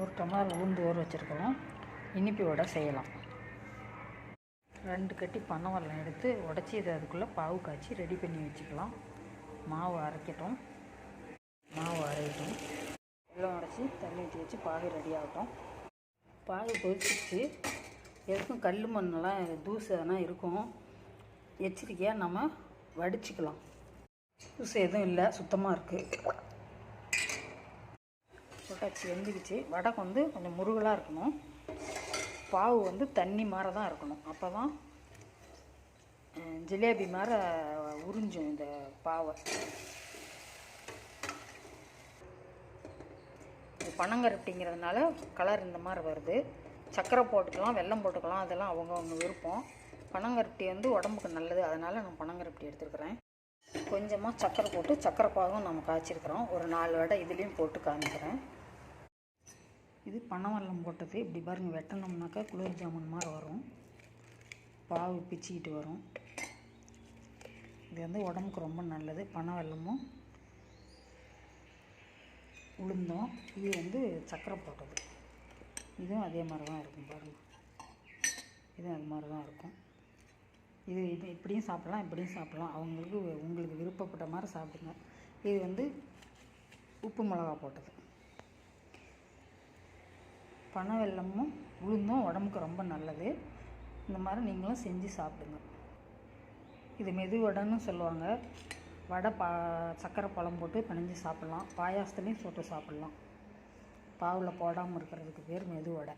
ஒரு டம்ளர் உளுந்து ஊற வச்சுருக்கிறோம். இனிப்பு வடை செய்யலாம். ரெண்டு கட்டி பனவெல்லம் எடுத்து உடச்சி இதை அதுக்குள்ளே பாவு காய்ச்சி ரெடி பண்ணி வச்சுக்கலாம். மாவு அரைக்கட்டும். மாவு அரைக்கட்டும். எல்லாம் உடச்சி தண்ணி ஊற்றி வச்சு பாகு ரெடி ஆகட்டும். பாகு கொதிச்சிச்சு எதுக்கும் கல் மண்ணெல்லாம் தூசு எதனால் இருக்கும். எச்சரிக்கையாக நம்ம வடிச்சுக்கலாம். தூசு எதுவும் இல்லை சுத்தமாக இருக்குது போட்டாச்சு வெந்துக்குச்சு. வடை வந்து கொஞ்சம் முருகலாக இருக்கணும். பாவு வந்து தண்ணி மாதிரி தான் இருக்கணும். அப்போ தான் ஜிலேபி மாதிரி உறிஞ்சும் இந்த பாவை. இது பனங்கருப்பட்டிங்கிறதுனால கலர் இந்த மாதிரி வருது. சர்க்கரை போட்டுக்கலாம் வெல்லம் போட்டுக்கலாம் அதெல்லாம் அவங்கவுங்க விருப்பம். பனங்கருப்பட்டி வந்து உடம்புக்கு நல்லது. அதனால் நான் பனங்கருப்பட்டி எடுத்துருக்குறேன் கொஞ்சமாக சர்க்கரை போட்டு சர்க்கரை பாகம் நம்ம காய்ச்சிருக்கிறோம். ஒரு நாலு வடை இதுலேயும் போட்டு காமிக்கிறேன். இது பனைவெல்லம் போட்டது. இப்படி பாருங்கள் வெட்டினோம்னாக்கா குளிர் ஜாமுன் மாதிரி வரும். பாவு பிச்சுக்கிட்டு வரும். இது வந்து உடம்புக்கு ரொம்ப நல்லது. பனைவெல்லமும் உளுந்தம். இது வந்து சர்க்கரை போட்டது. இதுவும் அதே மாதிரி தான் இருக்கும் பாருங்கள் இதுவும் அது மாதிரி தான் இருக்கும். இது இது இப்படியும் சாப்பிட்லாம் இப்படியும் சாப்பிட்லாம். அவங்களுக்கு உங்களுக்கு விருப்பப்பட்ட மாதிரி சாப்பிடுங்க. இது வந்து உப்பு மிளகா போட்டது. பனை வெல்லமும் உளுந்தும் உடம்புக்கு ரொம்ப நல்லது. இந்த மாதிரி நீங்களும் செஞ்சு சாப்பிடுங்க. இது மெது வடைன்னு சொல்லுவாங்க. வடை பா சக்கரை பழம் போட்டு பிணைஞ்சு சாப்பிட்லாம். பாயாசத்துலேயும் போட்டு சாப்பிட்லாம். பாவில் போடாமல் இருக்கிறதுக்கு பேர் மெது வடை.